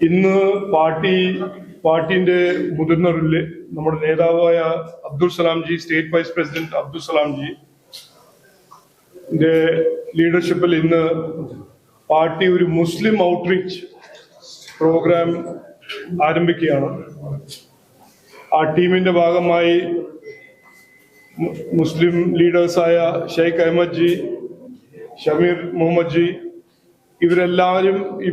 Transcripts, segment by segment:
ഇന്ന് പാർട്ടി പാർട്ടിന്റെ മുതിർന്ന നമ്മുടെ നേതാവായ Abdul Salamji state vice president Abdul Salamji ലീഡർഷിപ്പിൽ ഇന്ന് പാർട്ടി ഒരു മുസ്ലിം ഔട്ട്റീച്ച് പ്രോഗ്രാം ആരംഭിക്കുകയാണ്. ആ ടീമിന്റെ ഭാഗമായി മുസ്ലിം ലീഡേഴ്സായ ഷെയ്ഖ് അഹമ്മദ് ജി ഷമീർ മുഹമ്മദ് ജി ഇവരെല്ലാവരും ഈ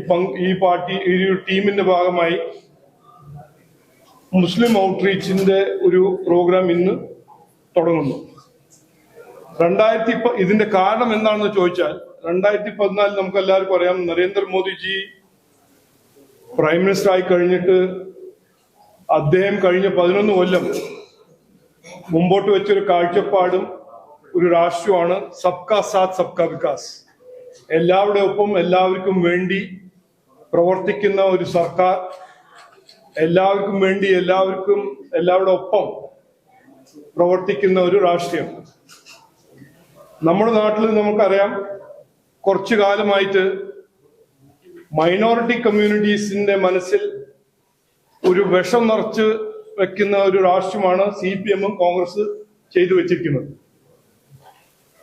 ഈ പാർട്ടി ഈ ഒരു ടീമിന്റെ ഭാഗമായി മുസ്ലിം ഔട്ട്റീച്ചിന്റെ ഒരു പ്രോഗ്രാം ഇന്ന് തുടങ്ങുന്നു. രണ്ടായിരത്തി ഇതിന്റെ കാരണം എന്താണെന്ന് ചോദിച്ചാൽ രണ്ടായിരത്തി പതിനാലിൽ നമുക്ക് എല്ലാവർക്കും അറിയാം നരേന്ദ്രമോദിജി പ്രൈം മിനിസ്റ്റർ ആയി കഴിഞ്ഞിട്ട് അദ്ദേഹം കഴിഞ്ഞ പതിനൊന്ന് കൊല്ലം മുമ്പോട്ട് വെച്ചൊരു കാഴ്ചപ്പാടും ഒരു രാഷ്ട്രീയമാണ് സബ്കാ സാത്ത് സബ്കാ വികാസ്. എല്ലാവരുടെ ഒപ്പം എല്ലാവർക്കും വേണ്ടി പ്രവർത്തിക്കുന്ന ഒരു സർക്കാർ എല്ലാവർക്കും വേണ്ടി എല്ലാവർക്കും എല്ലാവരുടെ ഒപ്പം പ്രവർത്തിക്കുന്ന ഒരു രാഷ്ട്രീയം. നമ്മുടെ നാട്ടിൽ നമുക്കറിയാം കുറച്ചു കാലമായിട്ട് മൈനോറിറ്റി കമ്മ്യൂണിറ്റീസിന്റെ മനസ്സിൽ ഒരു വിഷം നിറച്ച് വെക്കുന്ന ഒരു രാഷ്ട്രീയമാണ് സി പി എമ്മും കോൺഗ്രസ് ചെയ്തു വെച്ചിരിക്കുന്നത്.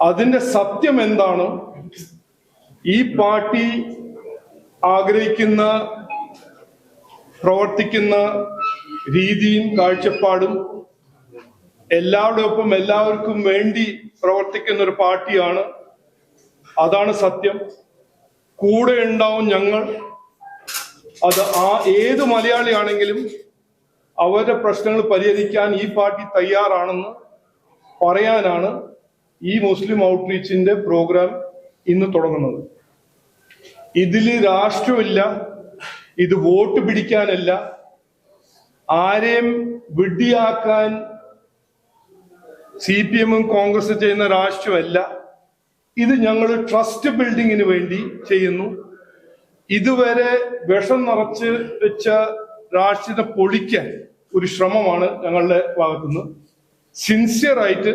അതിന്റെ സത്യം എന്താണ്? ഈ പാർട്ടി ആഗ്രഹിക്കുന്ന പ്രവർത്തിക്കുന്ന രീതിയും കാഴ്ചപ്പാടും എല്ലാവരുടെ ഒപ്പം എല്ലാവർക്കും വേണ്ടി പ്രവർത്തിക്കുന്ന ഒരു പാർട്ടിയാണ്. അതാണ് സത്യം. കൂടെ ഉണ്ടാവും ഞങ്ങൾ. അത് ആ ഏത് മലയാളിയാണെങ്കിലും അവരുടെ പ്രശ്നങ്ങൾ പരിഹരിക്കാൻ ഈ പാർട്ടി തയ്യാറാണെന്ന് പറയാനാണ് ഈ മുസ്ലിം ഔട്ട്റീച്ചിന്റെ പ്രോഗ്രാം ഇന്ന് തുടങ്ങുന്നത്. ഇതിൽ രാഷ്ട്രമില്ല ഇത് വോട്ട് പിടിക്കാനല്ല. ആരെയും വിഡ്ഢിയാക്കാൻ സി പി എമ്മും കോൺഗ്രസ് ചെയ്യുന്ന രാഷ്ട്രമല്ല. ഇത് ഞങ്ങൾ ട്രസ്റ്റ് ബിൽഡിങ്ങിന് വേണ്ടി ചെയ്യുന്നു. ഇതുവരെ വിഷം നിറച്ച് വെച്ച രാഷ്ട്രീയത്തെ പൊളിക്കാൻ ഒരു ശ്രമമാണ് ഞങ്ങളുടെ ഭാഗത്തുനിന്ന്. സിൻസിയറായിട്ട്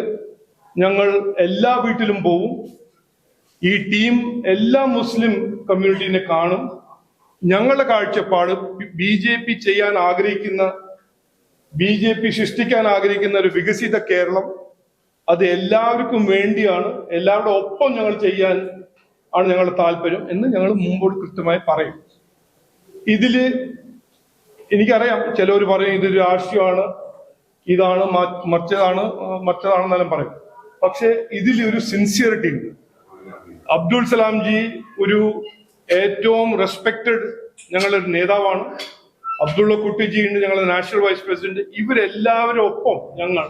ഞങ്ങൾ എല്ലാ വീട്ടിലും പോവും. ഈ ടീം എല്ലാ മുസ്ലിം കമ്മ്യൂണിറ്റീനെ കാണും. ഞങ്ങളുടെ കാഴ്ചപ്പാട് ബി ജെ പി ചെയ്യാൻ ആഗ്രഹിക്കുന്ന ബി ജെ പി സൃഷ്ടിക്കാൻ ആഗ്രഹിക്കുന്ന ഒരു വികസിത കേരളം. അത് എല്ലാവർക്കും വേണ്ടിയാണ്. എല്ലാവരുടെ ഒപ്പം ഞങ്ങൾ ചെയ്യാൻ ആണ് ഞങ്ങളുടെ താല്പര്യം എന്ന് ഞങ്ങൾ മുമ്പോട്ട് കൃത്യമായി പറയും. ഇതിൽ എനിക്കറിയാം ചിലവർ പറയും ഇത് രാഷ്ട്രീയമാണ് ഇതാണ് മറ്റതാണ് മറ്റതാണെന്നെല്ലാം പറയും. പക്ഷെ ഇതിൽ ഒരു സിൻസിയറിറ്റി ഉണ്ട്. അബ്ദുൾ സലാം ജി ഒരു ഏറ്റവും റെസ്പെക്റ്റഡ് ഞങ്ങളുടെ ഒരു നേതാവാണ്. അബ്ദുള്ള കുട്ടിജി ഉണ്ട് ഞങ്ങളുടെ നാഷണൽ വൈസ് പ്രസിഡന്റ് ഇവരെല്ലാവരും ഒപ്പം ഞങ്ങൾ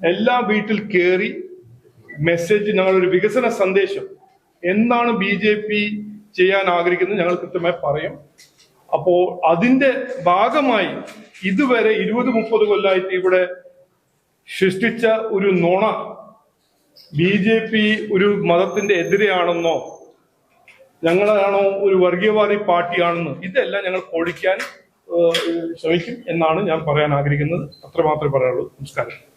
എല്ലാ വീട്ടിൽ കയറി മെസ്സേജ് ഞങ്ങളൊരു വികസന സന്ദേശം എന്താണ് ബി ജെ പി ചെയ്യാൻ ആഗ്രഹിക്കുന്നത്. ഞങ്ങൾ കൃത്യമായി പറയും. അപ്പോ അതിന്റെ ഭാഗമായി ഇതുവരെ ഇരുപത് മുപ്പത് കൊല്ലമായിട്ട് ഇവിടെ സൃഷ്ടിച്ച ഒരു നുണ ബി ജെ പി ഒരു മതത്തിന്റെ എതിരെയാണെന്നോ ഞങ്ങളാണോ ഒരു വർഗീയവാദി പാർട്ടിയാണെന്ന് ഇതെല്ലാം ഞങ്ങൾ പൊളിക്കാൻ ശ്രമിക്കും എന്നാണ് ഞാൻ പറയാൻ ആഗ്രഹിക്കുന്നത്. അത്രമാത്രമേ പറയാനുള്ളൂ. നമസ്കാരം.